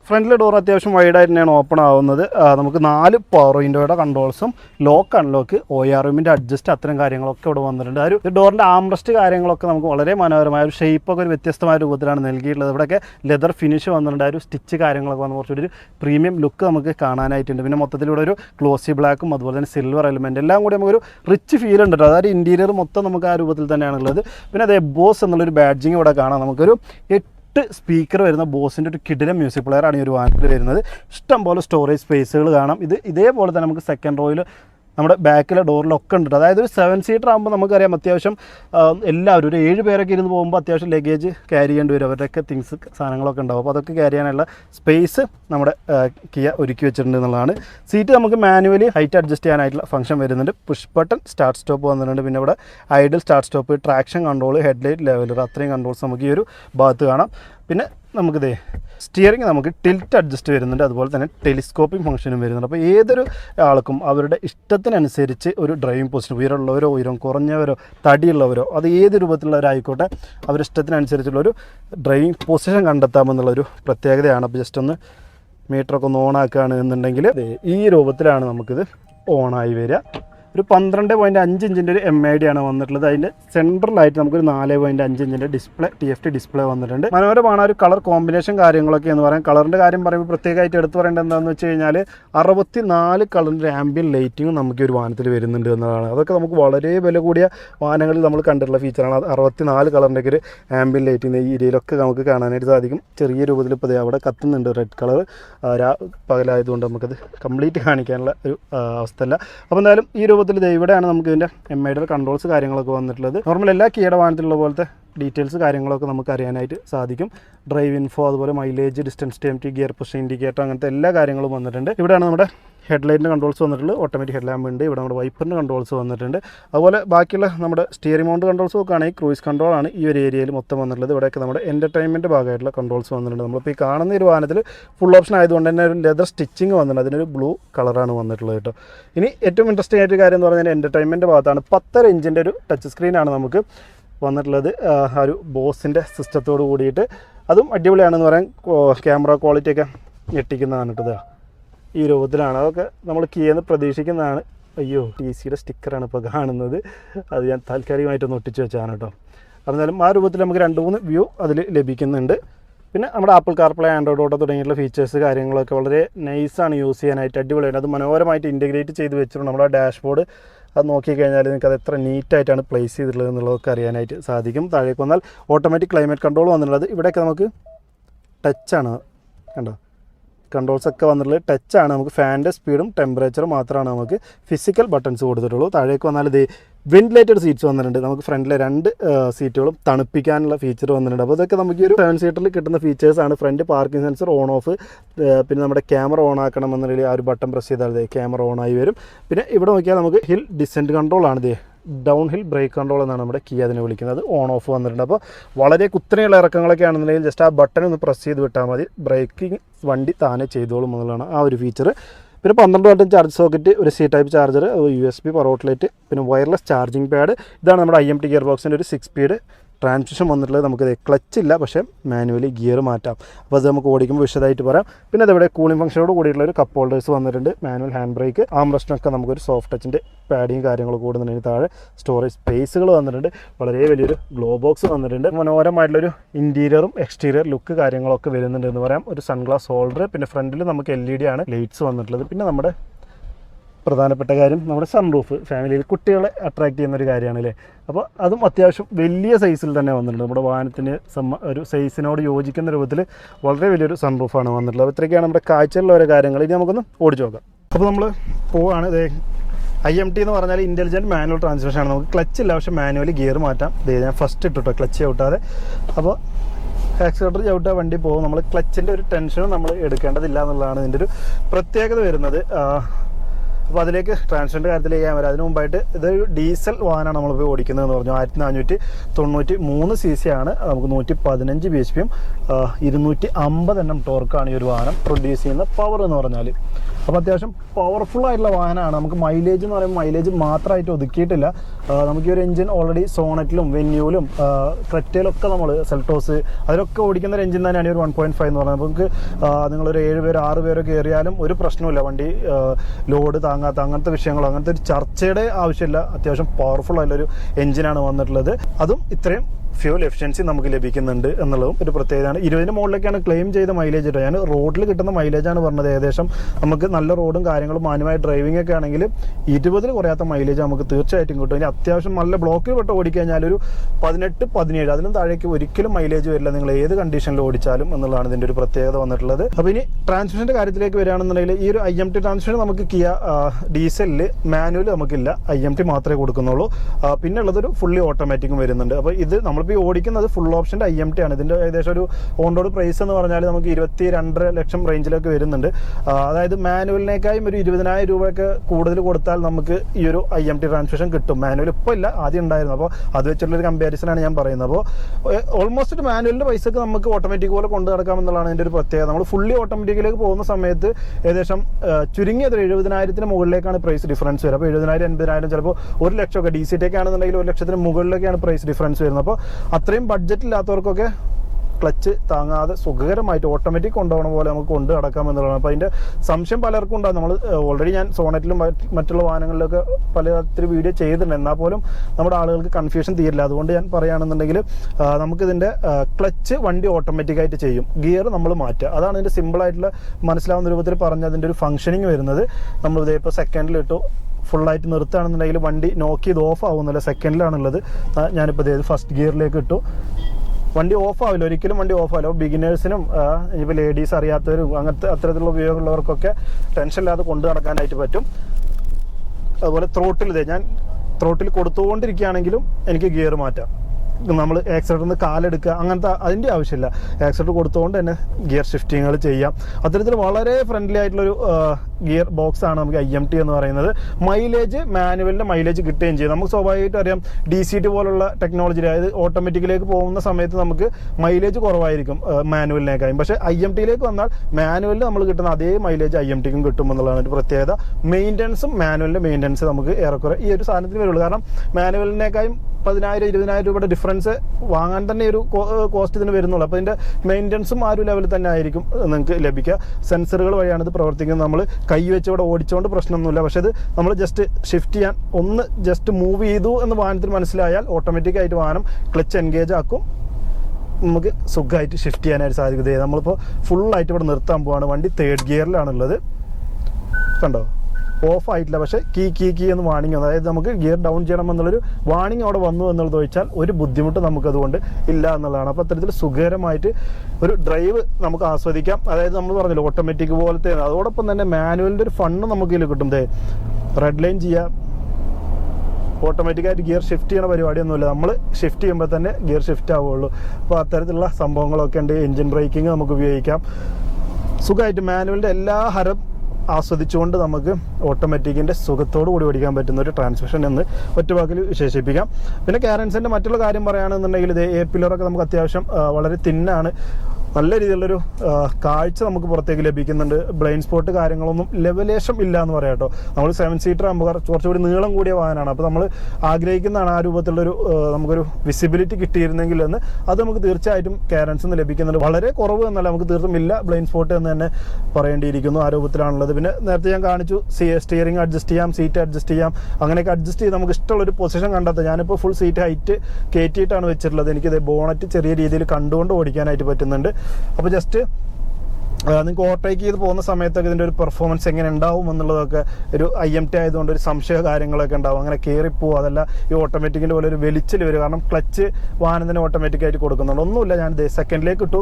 ഫ്രണ്ടിലെ ഡോർ അത്യാവശ്യം വൈഡായിട്ട് തന്നെയാണ് ഓപ്പൺ ആവുന്നത്. നമുക്ക് നാല് പവർ വിൻഡോയുടെ കൺട്രോൾസും ലോക്ക് അൺലോക്ക് ഒ ആർ എമ്മിന്റെ അഡ്ജസ്റ്റ് അത്തരം കാര്യങ്ങളൊക്കെ ഇവിടെ വന്നിട്ടുണ്ട്. ആ ഒരു ഡോറിന്റെ ആംറസ്റ്റ് കാര്യങ്ങളൊക്കെ നമുക്ക് വളരെ മനോഹരമായ ഒരു ഷേപ്പൊക്കെ ഒരു വ്യത്യസ്തമായ രൂപത്തിലാണ് നൽകിയിട്ടുള്ളത്. ഇവിടെയൊക്കെ ലെതർ ഫിനിഷ് വന്നിട്ടുണ്ട്. ആ ഒരു സ്റ്റിച്ച് കാര്യങ്ങളൊക്കെ വന്ന് കുറച്ചൊരു പ്രീമിയം ലുക്ക് നമുക്ക് കാണാനായിട്ടുണ്ട്. പിന്നെ മൊത്തത്തിലൂടെ ഒരു ക്ലോസി ബ്ലാക്കും അതുപോലെ തന്നെ സിൽവർ എലിമെന്റ് എല്ലാം കൂടി നമുക്കൊരു റിച്ച് ഫീൽ ഉണ്ട് അതായത് ഇന്റീരിയർ മൊത്തം നമുക്ക് ആ രൂപത്തിൽ തന്നെയാണുള്ളത്. പിന്നെ അതേ ബോസ് എന്നുള്ളൊരു ബാഡ്ജിങ് ഇവിടെ കാണാം. നമുക്കൊരു എട്ട് സ്പീക്കർ വരുന്ന ബോസിന്റെ ഒരു കിടില മ്യൂസിക് പ്ലെയർ ആണ് ഈ ഒരു വാഹനത്തിൽ വരുന്നത്. ഇഷ്ടംപോലെ സ്റ്റോറേജ് സ്പേസുകൾ കാണാം. ഇത് ഇതേപോലെ തന്നെ നമുക്ക് സെക്കൻഡ് റോയിൽ നമ്മുടെ ബാക്കിലെ ഡോറിലൊക്കെ ഉണ്ട്. അതായത് ഒരു സെവൻ സീറ്റർ ആകുമ്പോൾ നമുക്കറിയാം അത്യാവശ്യം എല്ലാവരും ഒരു ഏഴ് പേരൊക്കെ ഇരുന്ന് പോകുമ്പോൾ അത്യാവശ്യം ലഗേജ് ക്യാരി ചെയ്യേണ്ടി വരും. അവരുടെയൊക്കെ തിങ്സ് സാധനങ്ങളൊക്കെ ഉണ്ടാവും. അപ്പോൾ അതൊക്കെ ക്യാരി ചെയ്യാനുള്ള സ്പേസ് നമ്മുടെ കിയ ഒരുക്കി വെച്ചിട്ടുണ്ട് എന്നുള്ളതാണ്. സീറ്റ് നമുക്ക് മാനുവലി ഹൈറ്റ് അഡ്ജസ്റ്റ് ചെയ്യാനായിട്ടുള്ള ഫംഗ്ഷൻ വരുന്നുണ്ട്. പുഷ് ബട്ടൺ സ്റ്റാർട്ട് സ്റ്റോപ്പ് വന്നിട്ടുണ്ട്. പിന്നെ ഇവിടെ idle start stop traction control headlight leveller അത്രയും കൺട്രോൾസ് നമുക്ക് ഈ ഒരു ഭാഗത്ത് കാണാം. പിന്നെ നമുക്കിതേ സ്റ്റിയറിംഗ് നമുക്ക് ടിൽറ്റ് അഡ്ജസ്റ്റ് വരുന്നുണ്ട്. അതുപോലെ തന്നെ ടെലിസ്കോപ്പിംഗ് ഫംഗ്ഷനും വരുന്നുണ്ട്. അപ്പോൾ ഏതൊരു ആൾക്കും അവരുടെ ഇഷ്ടത്തിനനുസരിച്ച് ഒരു ഡ്രൈവിംഗ് പൊസിഷൻ ഉയരമുള്ളവരോ ഉയരം കുറഞ്ഞവരോ തടിയുള്ളവരോ അത് ഏത് രൂപത്തിലുള്ളവരായിക്കോട്ടെ അവരുടെ ഇഷ്ടത്തിനനുസരിച്ചുള്ള ഒരു ഡ്രൈവിംഗ് പൊസിഷൻ കണ്ടെത്താമെന്നുള്ളൊരു പ്രത്യേകതയാണ്. അപ്പോൾ ജസ്റ്റ് ഒന്ന് മീറ്ററൊക്കെ ഒന്ന് ഓണാക്കുകയാണ് എന്നുണ്ടെങ്കിൽ ഈ രൂപത്തിലാണ് നമുക്കിത് ഓണായി വരിക. ഒരു പന്ത്രണ്ട് പോയിന്റ് അഞ്ച് ഇഞ്ചിന്റെ ഒരു എം ഐ ഡി ആണ് വന്നിട്ടുള്ളത്. അതിന്റെ സെൻട്രലായിട്ട് നമുക്കൊരു നാല് പോയിന്റ് അഞ്ച് ഇഞ്ചിന്റെ display T F T display വന്നിട്ടുണ്ട്. മനോഹരമാണ് ഒരു കളർ കോമ്പിനേഷൻ കാര്യങ്ങളൊക്കെ എന്ന് പറയാം. കളറിന്റെ കാര്യം പറയുമ്പോൾ പ്രത്യേകമായിട്ട് എടുത്തു പറയേണ്ടത് എന്താണെന്ന് വെച്ച് കഴിഞ്ഞാൽ അറുപത്തി നാല് കളറിന്റെ ആംബിയൻ ലൈറ്റിംഗ് നമുക്ക് ഒരു വാഹനത്തിൽ വരുന്നുണ്ട് എന്നതാണ്. അതൊക്കെ നമുക്ക് വളരെ വില കൂടിയ വാഹനങ്ങളിൽ നമ്മൾ കണ്ടിട്ടുള്ള ഫീച്ചറാണ് അറുപത്തി നാല് കളറിന്റെ ഒരു ആംബിയൻ ലൈറ്റിംഗ് ഈ ഏരിയയിലൊക്കെ നമുക്ക് കാണാനായിട്ട് സാധിക്കും. ചെറിയ രൂപത്തിൽ ഇപ്പോൾ അവിടെ കത്തുന്നുണ്ട് റെഡ് കളർ പകലായതുകൊണ്ട് നമുക്കത് കംപ്ലീറ്റ് കാണിക്കാനുള്ള ഒരു അവസ്ഥയല്ല. അപ്പോൾ എന്തായാലും ഈ രൂപത്തിൽ ദേ ഇവിടെയാണ് നമുക്ക് ഇതിന്റെ എം ഐയുടെ കൺട്രോൾസ് കാര്യങ്ങളൊക്കെ വന്നിട്ടുള്ളത്. നോർമൽ എല്ലാ കീയുടെ വാഹനത്തിലുള്ള പോലത്തെ ഡീറ്റെയിൽസ് കാര്യങ്ങളൊക്കെ നമുക്ക് അറിയാനായിട്ട് സാധിക്കും. ഡ്രൈവ് ഇൻഫോ അതുപോലെ mileage distance T T gear push indicator അങ്ങനത്തെ എല്ലാ കാര്യങ്ങളും വന്നിട്ടുണ്ട്. ഇവിടെയാണ് നമ്മുടെ ഹെഡ്ലൈറ്റിന്റെ കൺട്രോൾസ് വന്നിട്ടുണ്ട്. ഓട്ടോമാറ്റിക് ഹെഡ് ലാമ്പ് ഉണ്ട്. ഇവിടെ നമ്മുടെ വൈപ്പറിന്റെ കൺട്രോൾസ് വന്നിട്ടുണ്ട്. അതുപോലെ ബാക്കിയുള്ള നമ്മുടെ സ്റ്റിയറിംഗ് മൗണ്ട് കൺട്രോൾസ് നോക്കുകയാണെങ്കിൽ ക്രൂയിസ് കൺട്രോളാണ് ഈ ഒരു ഏരിയയിൽ മൊത്തം വന്നിട്ടുള്ളത്. ഇവിടെയൊക്കെ നമ്മുടെ എന്റർടൈൻമെന്റ് ഭാഗമായിട്ടുള്ള കൺട്രോൾസ് വന്നിട്ടുണ്ട്. നമ്മളിപ്പോൾ ഈ കാണുന്ന ഒരു വാഹനത്തിൽ ഫുൾ ഓപ്ഷൻ ആയതുകൊണ്ട് തന്നെ ഒരു ലെതർ സ്റ്റിച്ചിങ് വന്നിട്ടുണ്ട്. അതിനൊരു ബ്ലൂ കളറാണ് വന്നിട്ടുള്ളത് കേട്ടോ. ഇനി ഏറ്റവും ഇൻട്രസ്റ്റിംഗ് ആയിട്ട് കാര്യം എന്ന് പറഞ്ഞാൽ എന്റർടൈൻമെന്റ് ഭാഗത്താണ് പത്തര ഇഞ്ചിന്റെ ഒരു ടച്ച് സ്ക്രീനാണ് നമുക്ക് വന്നിട്ടുള്ളത്. ആ ഒരു ബോസിന്റെ സിസ്റ്റത്തോട് കൂടിയിട്ട്. അതും അടിപൊളിയാണെന്ന് പറയാൻ ക്യാമറ ക്വാളിറ്റിയൊക്കെ ഞെട്ടിക്കുന്നതാണ് കേട്ടോ. ഈ രൂപത്തിലാണ് അതൊക്കെ നമ്മൾ കീയെന്ന് പ്രതീക്ഷിക്കുന്നതാണ്. അയ്യോ ടി സിയുടെ സ്റ്റിക്കറാണ് ഇപ്പോൾ കാണുന്നത്. അത് ഞാൻ താൽക്കാലികമായിട്ടൊന്ന് ഒട്ടിച്ച് വെച്ചാണ് കേട്ടോ. അപ്പോൾ ആ രൂപത്തിൽ നമുക്ക് രണ്ട് മൂന്ന് വ്യൂ അതിൽ ലഭിക്കുന്നുണ്ട്. പിന്നെ നമ്മുടെ ആപ്പിൾ കാർപ്ലേ ആൻഡ്രോയിഡ് ഓട്ടോ തുടങ്ങിയിട്ടുള്ള ഫീച്ചേഴ്സ് കാര്യങ്ങളൊക്കെ വളരെ നൈസാണ് യൂസ് ചെയ്യാനായിട്ട് അടിപൊളിയാണ് അത് മനോഹരമായിട്ട് ഇന്റഗ്രേറ്റ് ചെയ്ത് വെച്ചിട്ടുണ്ട് നമ്മുടെ ഡാഷ്ബോർഡ്. അത് നോക്കിക്കഴിഞ്ഞാൽ നിങ്ങൾക്ക് അത് എത്ര നീറ്റായിട്ടാണ് പ്ലേസ് ചെയ്തിട്ടുള്ളത് എന്നുള്ളതൊക്കെ അറിയാനായിട്ട് സാധിക്കും. താഴേക്ക് വന്നാൽ ഓട്ടോമാറ്റിക് ക്ലൈമറ്റ് കൺട്രോൾ വന്നിട്ടുള്ളത്. ഇവിടെയൊക്കെ നമുക്ക് ടച്ചാണ് കണ്ടോ? കൺട്രോൾസ് ഒക്കെ വന്നിട്ടുള്ളത് ടച്ചാണ് നമുക്ക് ഫാനിന്റെ സ്പീഡും ടെമ്പറേച്ചറും മാത്രമാണ് നമുക്ക് ഫിസിക്കൽ ബട്ടൺസ് കൊടുത്തിട്ടുള്ളൂ. താഴേക്ക് വന്നാൽ ഇത് വെന്റിലേറ്റഡ് സീറ്റ്സ് വന്നിട്ടുണ്ട്. നമുക്ക് ഫ്രണ്ടിലെ രണ്ട് സീറ്റുകളും തണുപ്പിക്കാനുള്ള ഫീച്ചർ വന്നിട്ടുണ്ട്. അപ്പോൾ ഇതൊക്കെ നമുക്ക് ഒരു സെവൻ സീറ്ററിൽ കിട്ടുന്ന ഫീച്ചേഴ്സാണ് front parking sensor on off പിന്നെ നമ്മുടെ ക്യാമറ ഓൺ ആക്കണം എന്നുണ്ടെങ്കിൽ ആ ഒരു ബട്ടൺ പ്രസ് ചെയ്താൽ ക്യാമറ ഓൺ ആയി വരും. പിന്നെ ഇവിടെ നോക്കിയാൽ നമുക്ക് ഹിൽ ഡിസെന്റ് കൺട്രോൾ ആണ് ഇത് ഡൗൺ ഹിൽ ബ്രേക്ക് കൺട്രോൾ എന്നാണ് നമ്മുടെ കീ അതിനെ വിളിക്കുന്നത്. ഓൺ ഓഫ് വന്നിട്ടുണ്ട്. അപ്പോൾ വളരെ കുത്തനെയുള്ള ഇറക്കങ്ങളൊക്കെ ആണെന്നുണ്ടെങ്കിൽ ജസ്റ്റ് ആ ബട്ടൺ ഒന്ന് പ്രസ് ചെയ്ത് വിട്ടാൽ മതി. ബ്രേക്കിംഗ് വണ്ടി താനെ ചെയ്തോളും എന്നുള്ളതാണ് ആ ഒരു ഫീച്ചർ പിന്നെ പന്ത്രണ്ട് വട്ടം ചാർജ് സോക്കറ്റ് ഒരു C type charger U S B power outlet പിന്നെ വയർലെസ് ചാർജിംഗ് പാഡ് ഇതാണ് നമ്മുടെ ഐ എം ടി ഗിയർ ബോക്സിന്റെ ഒരു സിക്സ് സ്പീഡ് ട്രാൻസ്മിഷൻ വന്നിട്ടുള്ളത് നമുക്കിത് ക്ലച്ച് ഇല്ല പക്ഷേ മാനുവലി ഗിയർ മാറ്റാം. അപ്പോൾ അത് നമുക്ക് ഓടിക്കുമ്പോൾ വിശദമായിട്ട് പറയാം. പിന്നെ അതവിടെ കൂളിംഗ് ഫംഗ്ഷനോട് കൂടിയിട്ടുള്ള ഒരു കപ്പ് ഹോൾഡേഴ്സ് വന്നിട്ടുണ്ട്. മാനുവൽ ഹാൻഡ് ബ്രേക്ക് ആം റെസ്റ്റിനൊക്കെ നമുക്കൊരു സോഫ്റ്റ് ടച്ചിന്റെ പാഡിയും കാര്യങ്ങളും കൂടുന്നുണ്ട്. താഴെ സ്റ്റോറേജ് സ്പേസുകൾ വന്നിട്ടുണ്ട്. വളരെ വലിയൊരു ഗ്ലോ ബോക്സ് വന്നിട്ടുണ്ട്. മനോഹരമായിട്ടുള്ളൊരു ഇന്റീരിയറും എക്സ്റ്റീരിയർ ലുക്ക് കാര്യങ്ങളൊക്കെ വരുന്നുണ്ട് എന്ന് പറയാം. ഒരു സൺഗ്ലാസ് ഹോൾഡർ പിന്നെ ഫ്രണ്ടിൽ നമുക്ക് എൽ ഇ ഡി ആണ്. ലൈറ്റ്സ് വന്നിട്ടുള്ളത്. പിന്നെ നമ്മുടെ പ്രധാനപ്പെട്ട കാര്യം നമ്മുടെ സൺറൂഫ് ഫാമിലിയിൽ കുട്ടികളെ അട്രാക്ട് ചെയ്യുന്ന ഒരു കാര്യമാണ് അല്ലേ അപ്പോൾ അതും അത്യാവശ്യം വലിയ സൈസിൽ തന്നെ വന്നിട്ടുണ്ട്. നമ്മുടെ വാഹനത്തിന് സമ്മ ഒരു സൈസിനോട് യോജിക്കുന്ന രൂപത്തിൽ വളരെ വലിയൊരു സൺറൂഫാണ് വന്നിട്ടുള്ളത്. അപ്പോൾ ഇത്രയൊക്കെയാണ് നമ്മുടെ കാഴ്ചയിലുള്ള ഓരോ കാര്യങ്ങൾ. ഇനി നമുക്കൊന്ന് ഓടിച്ചു നോക്കാം. അപ്പോൾ നമ്മൾ പോവാണ്. ഇതേ ഐ എം ടി എന്ന് പറഞ്ഞാൽ ഇന്റലിജന്റ് മാനുവൽ ട്രാൻസ്മിഷൻ ആണ്. നമുക്ക് ക്ലച്ച് ഇല്ല. പക്ഷേ മാനുവലി ഗിയർ മാറ്റാം. ദേ ഞാൻ ഫസ്റ്റ് ഇട്ടിട്ടോ ക്ലച്ച് ചവിട്ടാതെ. അപ്പോൾ ആക്സിലേറ്റർ ചവിട്ടാ വണ്ടി പോകും. നമ്മൾ ക്ലച്ചിന്റെ ഒരു ടെൻഷനും നമ്മൾ എടുക്കേണ്ടതില്ല എന്നുള്ളതാണ് ഇതിന്റെ ഒരു പ്രത്യേകത വരുന്നത്. അപ്പോൾ അതിലേക്ക് ട്രാൻസ്ജെൻഡർ കാര്യത്തിലേക്ക് ഞാൻ വരാം. അതിന് മുമ്പായിട്ട് ഇതൊരു ഡീസൽ വാഹനമാണ് നമ്മളിപ്പോൾ ഓടിക്കുന്നതെന്ന് പറഞ്ഞു. ആയിരത്തി നാനൂറ്റി തൊണ്ണൂറ്റി മൂന്ന് സി സി ആണ്. നമുക്ക് നൂറ്റി പതിനഞ്ച് ബി എച്ച് പിയും ഇരുന്നൂറ്റി അമ്പത് എണ്ണം ടോർക്കാണ് ഈ ഒരു വാഹനം പ്രൊഡ്യൂസ് ചെയ്യുന്ന പവർ എന്ന് പറഞ്ഞാൽ അപ്പോൾ അത്യാവശ്യം പവർഫുൾ ആയിട്ടുള്ള വാഹനമാണ്. നമുക്ക് മൈലേജ് എന്ന് പറയുമ്പോൾ മൈലേജ് മാത്രമായിട്ട് ഒതുക്കിയിട്ടില്ല. നമുക്ക് ഈ ഒരു എഞ്ചിൻ ഓൾറെഡി സോണറ്റിലും വെന്യൂലും ക്രെറ്റയിലൊക്കെ നമ്മൾ സെൽട്ടോസ് അതിലൊക്കെ ഓടിക്കുന്ന ഒരു എഞ്ചിൻ തന്നെയാണ് ഒരു വൺ പോയിന്റ് ഫൈവ് എന്ന് പറയുന്നത്. നമുക്ക് നിങ്ങളൊരു ഏഴ് പേര് ആറ് പേരോ കയറിയാലും ഒരു പ്രശ്നമില്ല വണ്ടി ലോഡ് താങ്ങാത്ത അങ്ങനത്തെ വിഷയങ്ങളോ അങ്ങനത്തെ ഒരു ചർച്ചയുടെ ആവശ്യമില്ല. അത്യാവശ്യം പവർഫുൾ ആയിട്ടുള്ളൊരു എഞ്ചിനാണ് വന്നിട്ടുള്ളത്. അതും ഇത്രയും ഫ്യൂൽ എഫിഷ്യൻസി നമുക്ക് ലഭിക്കുന്നുണ്ട് എന്നുള്ളതും ഒരു പ്രത്യേകതയാണ്. ഇരുപതിന് മുകളിലേക്കാണ് ക്ലെയിം ചെയ്ത മൈലേജ് കേട്ടോ ഞാൻ റോഡിൽ കിട്ടുന്ന മൈലേജാണ് പറഞ്ഞത്. ഏകദേശം നമുക്ക് നല്ല റോഡും കാര്യങ്ങളും മാന്യമായ ഡ്രൈവിംഗ് ഒക്കെ ആണെങ്കിൽ ഇരുപതിൽ കുറയാത്ത മൈലേജ് നമുക്ക് തീർച്ചയായിട്ടും കിട്ടും. ഇനി അത്യാവശ്യം നല്ല ബ്ലോക്കിൽ പെട്ട് ഓടിക്കഴിഞ്ഞാൽ ഒരു പതിനെട്ട് പതിനേഴ് അതിലും താഴേക്ക് ഒരിക്കലും മൈലേജ് വരില്ല. നിങ്ങൾ ഏത് കണ്ടീഷനിൽ ഓടിച്ചാലും എന്നുള്ളതാണ് ഇതിന്റെ ഒരു പ്രത്യേകത വന്നിട്ടുള്ളത്. അപ്പോൾ ഇനി ട്രാൻസ്മിഷന്റെ കാര്യത്തിലേക്ക് വരികയാണെന്നുണ്ടെങ്കിൽ ഈ ഒരു ഐ എം ടി ട്രാൻസ്മിഷൻ നമുക്ക് കിയ ഡീസലിൽ മാനുവൽ നമുക്കില്ല. ഐ എം ടി മാത്രമേ കൊടുക്കുന്നുള്ളൂ. പിന്നെ ഉള്ളതൊരു ഫുള്ളി ഓട്ടോമാറ്റിക്കും വരുന്നുണ്ട്. അപ്പോൾ ഇത് നമ്മൾ ഈ ഓടിക്കുന്നത് ഫുൾ ഓപ്ഷന്റെ ഐ എം ടി ആണ്. ഇതിന്റെ ഏകദേശം ഒരു ഓൺ റോഡ് പ്രൈസ് എന്ന് പറഞ്ഞാൽ നമുക്ക് ഇരുപത്തി രണ്ടര ലക്ഷം റേഞ്ചിലൊക്കെ വരുന്നുണ്ട്. അതായത് മാനുവലിനേക്കായും ഒരു ഇരുപതിനായിരം രൂപയൊക്കെ കൂടുതൽ കൊടുത്താൽ നമുക്ക് ഈ ഒരു ഐ എം ടി ട്രാൻസ്മിഷൻ കിട്ടും. മാനുവൽ ഇപ്പോൾ ഇല്ല ആദ്യം ഉണ്ടായിരുന്നു. അപ്പോൾ അത് വെച്ചുള്ളൊരു കമ്പാരിസനാണ് ഞാൻ പറയുന്നത്. അപ്പോൾ ഓൾമോസ്റ്റ് മാനുവലിന്റെ പൈസക്ക് നമുക്ക് ഓട്ടോമാറ്റിക് പോലെ കൊണ്ടു നടക്കാം എന്നുള്ളതാണ് ഇതിന്റെ ഒരു പ്രത്യേകത. നമ്മൾ ഫുള്ളി ഓട്ടോമാറ്റിക്കിലേക്ക് പോകുന്ന സമയത്ത് ഏകദേശം ചുരുങ്ങിയത് ഒരു എഴുപതിനായിരത്തിന് മുകളിലേക്കാണ് പ്രൈസ് ഡിഫറൻസ് വരുന്നത്. അപ്പോൾ എഴുപതിനായിരം എൺപതിനായിരം ചിലപ്പോൾ ഒരു ലക്ഷമൊക്കെ ഡി സി ടി ആണെന്നുണ്ടെങ്കിൽ ഒരു ലക്ഷത്തിന് മുകളിലേക്കാണ് പ്രൈസ് ഡിഫറൻസ് വരുന്നത്. അപ്പോൾ അത്രയും ബഡ്ജറ്റ് ഇല്ലാത്തവർക്കൊക്കെ ക്ലച്ച് താങ്ങാതെ സുഖകരമായിട്ട് ഓട്ടോമാറ്റിക് കൊണ്ടുപോകണ പോലെ നമുക്ക് കൊണ്ട് നടക്കാം എന്നുള്ളതാണ്. അപ്പോൾ അതിന്റെ സംശയം പലർക്കും ഉണ്ടാകും നമ്മൾ ഓൾറെഡി ഞാൻ സോണറ്റിലും മറ്റുള്ള വാഹനങ്ങളിലൊക്കെ പലതരത്തിൽ വീഡിയോ ചെയ്തിട്ടുണ്ട്. എന്നാൽ പോലും നമ്മുടെ ആളുകൾക്ക് കൺഫ്യൂഷൻ തീരില്ല. അതുകൊണ്ട് ഞാൻ പറയുകയാണെന്നുണ്ടെങ്കിൽ നമുക്കിതിന്റെ ക്ലച്ച് വണ്ടി ഓട്ടോമാറ്റിക്കായിട്ട് ചെയ്യും. ഗിയർ നമ്മൾ മാറ്റുക. അതാണ് ഇതിന്റെ സിമ്പിളായിട്ടുള്ള മനസ്സിലാവുന്ന രൂപത്തിൽ പറഞ്ഞ അതിന്റെ ഒരു ഫംഗ്ഷനിങ് വരുന്നത്. നമ്മൾ ഇപ്പോൾ സെക്കൻഡിലിട്ടു ഫുള്ളായിട്ട് നിർത്തുകയാണെന്നുണ്ടെങ്കിൽ വണ്ടി നോക്ക് ഇത് ഓഫ് ആവുന്നില്ല. സെക്കൻഡിലാണുള്ളത് ഞാനിപ്പോൾ ഇതേ ഫസ്റ്റ് ഗിയറിലേക്ക് ഇട്ടു. വണ്ടി ഓഫ് ആവില്ല. ഒരിക്കലും വണ്ടി ഓഫ് ആവില്ല. ബിഗിനേഴ്സിനും ഇപ്പോൾ ലേഡീസ് അറിയാത്തവരും അങ്ങനത്തെ അത്തരത്തിലുള്ള ഉപയോഗമുള്ളവർക്കൊക്കെ ടെൻഷൻ ഇല്ലാതെ കൊണ്ടു നടക്കാനായിട്ട് പറ്റും. അതുപോലെ ത്രോട്ടിൽ ഇതേ ഞാൻ ത്രോട്ടിൽ കൊടുത്തുകൊണ്ടിരിക്കുകയാണെങ്കിലും എനിക്ക് ഗിയർ മാറ്റാം. നമ്മൾ ആക്സിഡന്റിൽ നിന്ന് കാലെടുക്കുക അങ്ങനത്തെ അതിന്റെ ആവശ്യമില്ല. ആക്സിഡന്റ് കൊടുത്തുകൊണ്ട് തന്നെ ഗിയർ ഷിഫ്റ്റിങ്ങുകൾ ചെയ്യാം. അത്തരത്തിൽ വളരെ ഫ്രണ്ട്ലി ആയിട്ടുള്ളൊരു ഗിയർ ബോക്സ് ആണ് നമുക്ക് ഐ എം ടി എന്ന് പറയുന്നത്. മൈലേജ് മാനുവലിന്റെ മൈലേജ് കിട്ടുകയും ചെയ്യും. നമുക്ക് സ്വാഭാവികമായിട്ട് അറിയാം ഡി സി ടി പോലുള്ള ടെക്നോളജി അതായത് ഓട്ടോമാറ്റിക്കിലേക്ക് പോകുന്ന സമയത്ത് നമുക്ക് മൈലേജ് കുറവായിരിക്കും മാനുവലിനേക്കായും പക്ഷേ ഐ എം ടിയിലേക്ക് വന്നാൽ മാനുവലിൽ നമ്മൾ കിട്ടുന്ന അതേ മൈലേജ് ഐ എം ടിക്കും കിട്ടും എന്നുള്ളതാണ് ഒരു പ്രത്യേകത. മെയിന്റനൻസും മാനുവലിന്റെ മെയിന്റനൻസ് നമുക്ക് ഏറെക്കുറെ ഈ ഒരു സാധനത്തിന് വരുള്ളൂ. കാരണം മാനുവലിനേക്കാളും പതിനായിരം ഇരുപതിനായിരം രൂപയുടെ ഡിഫറൻസ് വാങ്ങാൻ തന്നെ ഒരു കോസ്റ്റ് ഇതിന് വരുന്നുള്ളൂ. അപ്പോൾ ഇതിന്റെ മെയിന്റനൻസും ആ ഒരു ലെവലിൽ തന്നെ ആയിരിക്കും നിങ്ങൾക്ക് ലഭിക്കുക. സെൻസറുകൾ വഴിയാണ് ഇത് പ്രവർത്തിക്കുന്നത്. നമ്മൾ കൈ വെച്ച് ഇവിടെ ഓടിച്ചുകൊണ്ട് പ്രശ്നമൊന്നുമില്ല. പക്ഷേ ഇത് നമ്മൾ ജസ്റ്റ് ഷിഫ്റ്റ് ചെയ്യാൻ ഒന്ന് ജസ്റ്റ് മൂവ് ചെയ്തു എന്ന് വാഹനത്തിന് മനസ്സിലായാൽ ഓട്ടോമാറ്റിക് ആയിട്ട് വാഹനം ക്ലച്ച് എൻഗേജ് ആക്കും. നമുക്ക് സുഖമായിട്ട് ഷിഫ്റ്റ് ചെയ്യാനായിട്ട് സാധിക്കും. നമ്മളിപ്പോൾ ഫുള്ളായിട്ട് ഇവിടെ നിർത്താൻ പോവാണ്. വണ്ടി തേർഡ് ഗിയറിലാണുള്ളത് കണ്ടോ? ഓഫ് ആയിട്ടില്ല. പക്ഷേ കീ കീ കീ എന്ന് വാണിംഗ് അതായത് നമുക്ക് ഗിയർ ഡൗൺ ചെയ്യണം എന്നുള്ളൊരു വാണിംഗ് അവിടെ വന്നു എന്നുള്ളത് വെച്ചാൽ ഒരു ബുദ്ധിമുട്ട് നമുക്കതുകൊണ്ട് ഇല്ല എന്നുള്ളതാണ്. അപ്പോൾ അത്തരത്തിൽ സുഖകരമായിട്ട് ഒരു ഡ്രൈവ് നമുക്ക് ആസ്വദിക്കാം. അതായത് നമ്മൾ പറഞ്ഞല്ലോ ഓട്ടോമാറ്റിക് പോലത്തെ അതോടൊപ്പം തന്നെ മാനുവലിന്റെ ഒരു ഫണ്ട് നമുക്ക് ഇതിൽ കിട്ടും റെഡ് ലൈൻ ചെയ്യാം. ഓട്ടോമാറ്റിക്കായിട്ട് ഗിയർ ഷിഫ്റ്റ് ചെയ്യണ പരിപാടിയൊന്നുമില്ല. നമ്മൾ ഷിഫ്റ്റ് ചെയ്യുമ്പോൾ തന്നെ ഗിയർ ഷിഫ്റ്റ് ആവുകയുള്ളൂ. അപ്പോൾ അത്തരത്തിലുള്ള സംഭവങ്ങളൊക്കെ ഉണ്ട്. എൻജിൻ ബ്രേക്കിംഗ് നമുക്ക് ഉപയോഗിക്കാം. സുഖമായിട്ട് മാനുവലിന്റെ എല്ലാ ഹരം ആസ്വദിച്ചുകൊണ്ട് നമുക്ക് ഓട്ടോമാറ്റിക്കിന്റെ സുഖത്തോടു കൂടി ഓടിക്കാൻ പറ്റുന്ന ഒരു ട്രാൻസ്മിഷൻ എന്ന് ഒറ്റവാക്കിൽ വിശേഷിപ്പിക്കാം. പിന്നെ കാരൻസിന്റെ മറ്റുള്ള കാര്യം പറയുകയാണെന്നുണ്ടെങ്കിൽ ഇത് എ പില്ലറൊക്കെ നമുക്ക് അത്യാവശ്യം വളരെ തിന്നാണ് നല്ല രീതിയിലുള്ളൊരു കാഴ്ച നമുക്ക് പുറത്തേക്ക് ലഭിക്കുന്നുണ്ട്. ബ്ലൈൻഡ് സ്പോട്ട് കാര്യങ്ങളൊന്നും ലെവലേഷം ഇല്ല എന്ന് പറയാം കേട്ടോ. നമ്മൾ സെവൻ സീറ്റർ ആകുമ്പോൾ കുറച്ച് കുറച്ചുകൂടി നീളം കൂടിയ വാഹനമാണ്. അപ്പോൾ നമ്മൾ ആഗ്രഹിക്കുന്നതാണ് ആ രൂപത്തിലുള്ളൊരു നമുക്കൊരു വിസിബിലിറ്റി കിട്ടിയിരുന്നെങ്കിൽ എന്ന്. അത് നമുക്ക് തീർച്ചയായിട്ടും കാരൻസ് നിന്ന് ലഭിക്കുന്നുണ്ട്. വളരെ കുറവ് എന്നല്ല നമുക്ക് തീർത്തും ഇല്ല. ബ്ലൈൻഡ് സ്പോട്ട് എന്ന് തന്നെ പറയേണ്ടിയിരിക്കുന്നു ആ രൂപത്തിലാണുള്ളത്. പിന്നെ നേരത്തെ ഞാൻ കാണിച്ചു സ്റ്റിയറിംഗ് അഡ്ജസ്റ്റ് ചെയ്യാം സീറ്റ് അഡ്ജസ്റ്റ് ചെയ്യാം. അങ്ങനെയൊക്കെ അഡ്ജസ്റ്റ് ചെയ്ത് നമുക്ക് ഇഷ്ടമുള്ള ഒരു പൊസിഷൻ കണ്ടെത്താം. ഞാനിപ്പോൾ ഫുൾ സീറ്റ് ഹൈറ്റ് കയറ്റിയിട്ടാണ് വെച്ചിട്ടുള്ളത്. എനിക്കിത് ബോണറ്റ് ചെറിയ രീതിയിൽ കണ്ടുകൊണ്ട് ഓടിക്കാനായിട്ട് പറ്റുന്നുണ്ട്. അപ്പോൾ ജസ്റ്റ് നിങ്ങൾക്ക് ഓവർടേക്ക് ചെയ്ത് പോകുന്ന സമയത്തൊക്കെ ഇതിന്റെ ഒരു പെർഫോമൻസ് എങ്ങനെ ഉണ്ടാവും എന്നുള്ളതൊക്കെ ഒരു ഐ എം ടി ആയതുകൊണ്ട് ഒരു സംശയ കാര്യങ്ങളൊക്കെ ഉണ്ടാവും. അങ്ങനെ കയറിപ്പോവും അതല്ല ഈ ഓട്ടോമാറ്റിക്കിന്റെ പോലെ ഒരു വെളിച്ചിൽ വരും. കാരണം ക്ലച്ച് വാഹനത്തിന് ഓട്ടോമാറ്റിക്കായിട്ട് കൊടുക്കുന്നുണ്ട്. ഒന്നുമില്ല ഞാൻ സെക്കൻഡിലേക്ക് ഇട്ടു.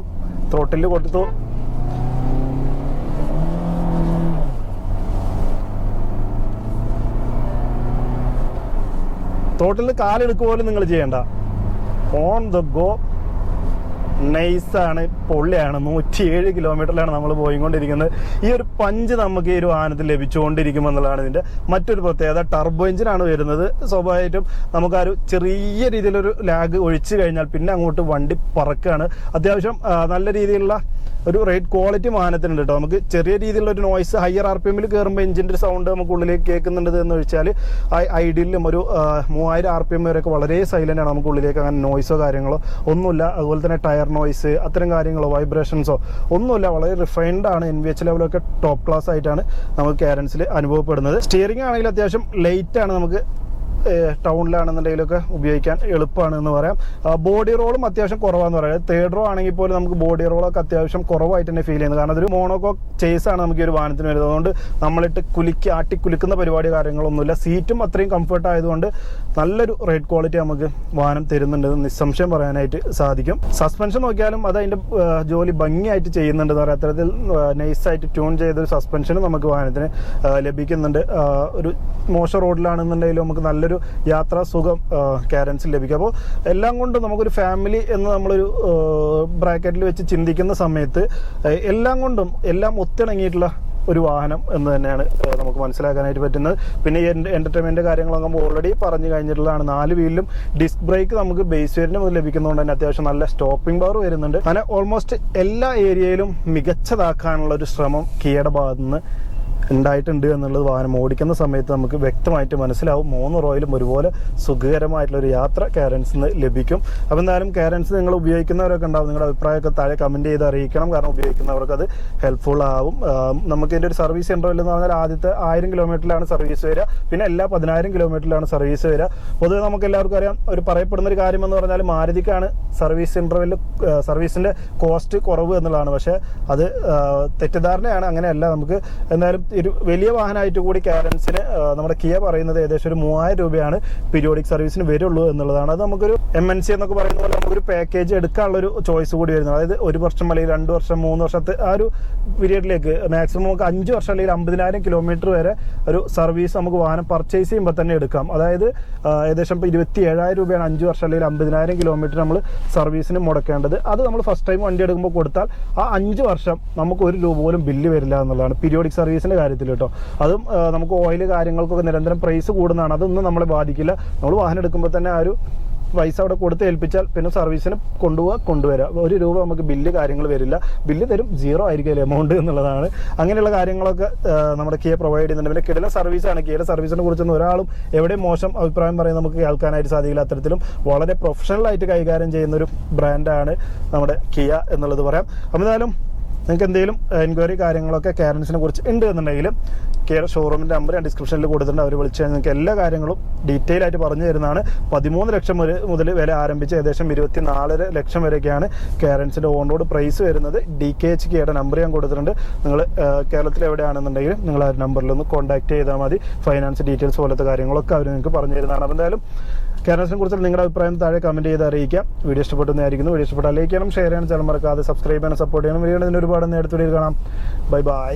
ത്രോട്ടിൽ കൊടുത്തു. ത്രോട്ടിൽ കാലെടുക്കുക പോലും നിങ്ങൾ ചെയ്യേണ്ട. ഓൺ ദ ഗോ നൈസാണ് പൊള്ളിയാണ്. നൂറ്റിയേഴ് കിലോമീറ്ററിലാണ് നമ്മൾ പോയിക്കൊണ്ടിരിക്കുന്നത്. ഈ ഒരു പഞ്ച് നമുക്ക് ഈ ഒരു വാഹനത്തിൽ ലഭിച്ചുകൊണ്ടിരിക്കും എന്നുള്ളതാണ് ഇതിന്റെ മറ്റൊരു പ്രത്യേകത. ടർബോ എഞ്ചിനാണ് വരുന്നത്. സ്വാഭാവികമായിട്ടും നമുക്ക് ആ ഒരു ചെറിയ രീതിയിലൊരു ലാഗ് ഒഴിച്ചു കഴിഞ്ഞാൽ പിന്നെ അങ്ങോട്ട് വണ്ടി പറക്കുകയാണ്. അത്യാവശ്യം നല്ല രീതിയിലുള്ള ഒരു റേറ്റ് ക്വാളിറ്റി മാനത്തിനുണ്ട് കേട്ടോ. നമുക്ക് ചെറിയ രീതിയിലുള്ള ഒരു നോയ്സ് ഹയർ ആർ പി എമ്മിൽ കയറുമ്പോൾ എഞ്ചിന്റെ സൗണ്ട് നമുക്ക് ഉള്ളിലേക്ക് കേൾക്കുന്നുണ്ട് എന്ന് വെച്ചാൽ ഐഡിയലിലും ഒരു മൂവായിരം ആർ പി എം വരെയൊക്കെ വളരെ സൈലന്റ് ആണ് നമുക്ക് ഉള്ളിലേക്ക് അങ്ങനെ നോയ്സോ കാര്യങ്ങളോ ഒന്നുമില്ല. അതുപോലെ തന്നെ ടയർ നോയ്സ് അത്തരം കാര്യങ്ങളോ വൈബ്രേഷൻസോ ഒന്നുമില്ല. വളരെ റിഫൈൻഡ് ആണ്. എൻ വി എച്ച് ലെവലൊക്കെ ടോപ്പ് ക്ലാസ് ആയിട്ടാണ് നമുക്ക് കാരൻസിൽ അനുഭവപ്പെടുന്നത്. സ്റ്റിയറിംഗ് ആണെങ്കിൽ അത്യാവശ്യം ലൈറ്റ് ആണ് നമുക്ക് ടൗണിലാണെന്നുണ്ടെങ്കിലൊക്കെ ഉപയോഗിക്കാൻ എളുപ്പമാണ് എന്ന് പറയാം ബോഡി റോളും അത്യാവശ്യം കുറവാന്ന് പറയാം. തേർഡ് റോ ആണെങ്കിൽ പോലും നമുക്ക് ബോഡി റോളൊക്കെ അത്യാവശ്യം കുറവായിട്ട് തന്നെ ഫീൽ ചെയ്യുന്നത്. കാരണം അതൊരു മോണോകോക്ക് ചേസ് ആണ് നമുക്ക് ഈ ഒരു വാഹനത്തിന് വരുന്നത്. അതുകൊണ്ട് നമ്മളിട്ട് കുലുക്കി ആട്ടി കുലുക്കുന്ന പരിപാടി കാര്യങ്ങളൊന്നുമില്ല. സീറ്റും അത്രയും കംഫർട്ട് ആയതുകൊണ്ട് നല്ലൊരു റേറ്റ് ക്വാളിറ്റി നമുക്ക് വാഹനം തരുന്നുണ്ടെന്ന് നിസ്സംശയം പറയാനായിട്ട് സാധിക്കും. സസ്പെൻഷൻ നോക്കിയാലും അത് അതിന്റെ ജോലി ഭംഗിയായിട്ട് ചെയ്യുന്നുണ്ട് എന്ന് പറയാം. അത്തരത്തിൽ നൈസായിട്ട് ട്യൂൺ ചെയ്തൊരു സസ്പെൻഷനും നമുക്ക് വാഹനത്തിന് ലഭിക്കുന്നുണ്ട്. ഒരു മോശം റോഡിലാണെന്നുണ്ടെങ്കിലും നമുക്ക് നല്ലൊരു ഒരു യാത്രാ സുഖം കാരൻസിൽ ലഭിക്കും. അപ്പോൾ എല്ലാം കൊണ്ട് നമുക്കൊരു ഫാമിലി എന്ന് നമ്മളൊരു ബ്രാക്കറ്റിൽ വെച്ച് ചിന്തിക്കുന്ന സമയത്ത് എല്ലാം കൊണ്ടും എല്ലാം ഒത്തിണങ്ങിയിട്ടുള്ള ഒരു വാഹനം എന്ന് തന്നെയാണ് നമുക്ക് മനസ്സിലാക്കാനായിട്ട് പറ്റുന്നത്. പിന്നെ ഈ എന്റർടൈൻമെന്റ് കാര്യങ്ങളൊക്കെ നമ്മൾ ഓൾറെഡി പറഞ്ഞു കഴിഞ്ഞിട്ടുള്ളതാണ്. നാല് വീലിലും ഡിസ്ക് ബ്രേക്ക് നമുക്ക് ബേസ് വേരിന് മുതൽ ലഭിക്കുന്നതുകൊണ്ട് തന്നെ അത്യാവശ്യം നല്ല സ്റ്റോപ്പിംഗ് പവർ വരുന്നുണ്ട്. അങ്ങനെ ഓൾമോസ്റ്റ് എല്ലാ ഏരിയയിലും മികച്ചതാക്കാനുള്ള ഒരു ശ്രമം കിയയുടെ ഭാഗത്തു നിന്ന് ഉണ്ടായിട്ടുണ്ട് എന്നുള്ളത് വാഹനം ഓടിക്കുന്ന സമയത്ത് നമുക്ക് വ്യക്തമായിട്ട് മനസ്സിലാവും. മൂന്ന് റോയിലും ഒരുപോലെ സുഖകരമായിട്ടുള്ള ഒരു യാത്ര കാരൻസ് നിന്ന് ലഭിക്കും. അപ്പോൾ എന്തായാലും കാരൻസ് നിങ്ങൾ ഉപയോഗിക്കുന്നവരൊക്കെ ഉണ്ടാവും. നിങ്ങളുടെ അഭിപ്രായമൊക്കെ താഴെ കമന്റ് ചെയ്ത് അറിയിക്കണം. കാരണം ഉപയോഗിക്കുന്നവർക്ക് അത് ഹെൽപ്ഫുൾ ആവും. നമുക്ക് ഇതിന്റെ ഒരു സർവീസ് ഇന്റർവെൽ എന്ന് പറഞ്ഞാൽ ആദ്യത്തെ ആയിരം കിലോമീറ്ററിലാണ് സർവീസ് വരിക. പിന്നെ എല്ലാ പതിനായിരം കിലോമീറ്ററിലാണ് സർവീസ് വരിക. പൊതുവെ നമുക്ക് എല്ലാവർക്കും അറിയാം. ഒരു പറയപ്പെടുന്ന ഒരു കാര്യം എന്ന് പറഞ്ഞാൽ മാരുതിക്കാണ് സർവീസ് ഇന്റർവെൽ സർവീസിന്റെ കോസ്റ്റ് കുറവ് എന്നുള്ളതാണ്. പക്ഷേ അത് തെറ്റിദ്ധാരണയാണ്. അങ്ങനെയല്ല. നമുക്ക് എന്തായാലും ഒരു വലിയ വാഹനമായിട്ട് കൂടി കാരൻസിന് നമ്മുടെ കിയ പറയുന്നത് ഏകദേശം ഒരു മൂവായിരം രൂപയാണ് പീരിയോഡിക് സർവീസിന് വരുള്ളൂ എന്നുള്ളതാണ്. അത് നമുക്കൊരു എം എൻ സി എന്നൊക്കെ പറയുന്ന പോലെ നമുക്കൊരു പാക്കേജ് എടുക്കാനുള്ള ഒരു ചോയ്സ് കൂടി വരുന്നത് അതായത് ഒരു വർഷം അല്ലെങ്കിൽ രണ്ട് വർഷം മൂന്ന് വർഷത്തെ ആ ഒരു പീരീഡിലേക്ക് മാക്സിമം നമുക്ക് അഞ്ച് വർഷം അല്ലെങ്കിൽ അമ്പതിനായിരം കിലോമീറ്റർ വരെ ഒരു സർവീസ് നമുക്ക് വാഹനം പർച്ചേസ് ചെയ്യുമ്പോൾ തന്നെ എടുക്കാം. അതായത് ഏകദേശം ഇപ്പോൾ ഇരുപത്തി ഏഴായിരം രൂപയാണ് അഞ്ച് വർഷം അല്ലെങ്കിൽ അമ്പതിനായിരം കിലോമീറ്റർ നമ്മൾ സർവീസിന് മുടക്കേണ്ടത്. അത് നമ്മൾ ഫസ്റ്റ് ടൈം വണ്ടി എടുക്കുമ്പോൾ കൊടുത്താൽ ആ അഞ്ച് വർഷം നമുക്ക് ഒരു രൂപ പോലും ബില്ല് വരില്ല എന്നുള്ളതാണ്. പീരിയോഡിക് സർവീസിന്റെ കാര്യത്തിൽ കേട്ടോ. അതും നമുക്ക് ഓയിൽ കാര്യങ്ങൾക്കൊക്കെ നിരന്തരം പ്രൈസ് കൂടുന്നതാണ്. അതൊന്നും നമ്മളെ ബാധിക്കില്ല. നമ്മൾ വാഹനം എടുക്കുമ്പോൾ തന്നെ ആ ഒരു പൈസ അവിടെ കൊടുത്ത് ഏൽപ്പിച്ചാൽ പിന്നെ സർവീസിന് കൊണ്ടുപോകാൻ കൊണ്ടുവരാം. ഒരു രൂപ നമുക്ക് ബില്ല് കാര്യങ്ങൾ വരില്ല. ബില്ല് തരും സീറോ ആയിരിക്കും എമൗണ്ട് എന്നുള്ളതാണ്. അങ്ങനെയുള്ള കാര്യങ്ങളൊക്കെ നമ്മുടെ കിയ പ്രൊവൈഡ് ചെയ്യുന്നുണ്ട്. പിന്നെ കിടല സർവീസാണ് കിയുടെ സർവീസിനെ കുറിച്ചൊന്നും ഒരാളും എവിടെ മോശം അഭിപ്രായം പറയാൻ നമുക്ക് കേൾക്കാനായിട്ട് സാധിക്കില്ല അത്തരത്തിലും. വളരെ പ്രൊഫഷണലായിട്ട് കൈകാര്യം ചെയ്യുന്ന ഒരു ബ്രാൻഡാണ് നമ്മുടെ കിയ എന്നുള്ളത് പറയാം. അപ്പോൾ എന്തായാലും നിങ്ങൾക്ക് എന്തെങ്കിലും എൻക്വയറി കാര്യങ്ങളൊക്കെ കാരൻസിനെ കുറിച്ച് ഉണ്ട് എന്നുണ്ടെങ്കിൽ കെയർ ഷോറൂമിന്റെ നമ്പർ ഞാൻ ഡിസ്ക്രിപ്ഷനിൽ കൊടുത്തിട്ടുണ്ട്. അവർ വിളിച്ച് നിങ്ങൾക്ക് എല്ലാ കാര്യങ്ങളും ഡീറ്റെയിൽ ആയിട്ട് പറഞ്ഞു തരുന്നതാണ്. പതിമൂന്ന് ലക്ഷം വരെ മുതൽ വില ആരംഭിച്ച് ഏകദേശം ഇരുപത്തി നാലര ലക്ഷം വരെയൊക്കെയാണ് കാരൻസിന്റെ ഓൺ റോഡ് പ്രൈസ് വരുന്നത്. ഡി കെ എച്ച് കെയുടെ നമ്പർ ഞാൻ കൊടുത്തിട്ടുണ്ട്. നിങ്ങൾ കേരളത്തിൽ എവിടെയാണെന്നുണ്ടെങ്കിൽ നിങ്ങൾ ആ നമ്പറിൽ ഒന്ന് കോൺടാക്ട് ചെയ്താൽ മതി. ഫൈനാൻസ് ഡീറ്റെയിൽസ് പോലത്തെ കാര്യങ്ങളൊക്കെ അവർ നിങ്ങൾക്ക് പറഞ്ഞു തരുന്നതാണ്. അപ്പോൾ എന്തായാലും കാരൻസിനെ കുറിച്ച് നിങ്ങളുടെ അഭിപ്രായം താഴെ കമന്റ് ചെയ്ത് അറിയിക്കാം വീഡിയോ ഇഷ്ടപ്പെട്ടെന്നായിരിക്കുന്നു വീഡിയോ ഇഷ്ടപ്പെട്ടാൽ ലൈക്ക് ചെയ്യണം ഷെയർ ചെയ്യണം ചാനൽ മറക്കാതെ സബ്സ്ക്രൈബ് ചെയ്യണം സപ്പോർട്ട് ചെയ്യണം. വീഡിയോ ഇതിന് ഒരുപാട് നേരത്തെ കാണാം. Bye bye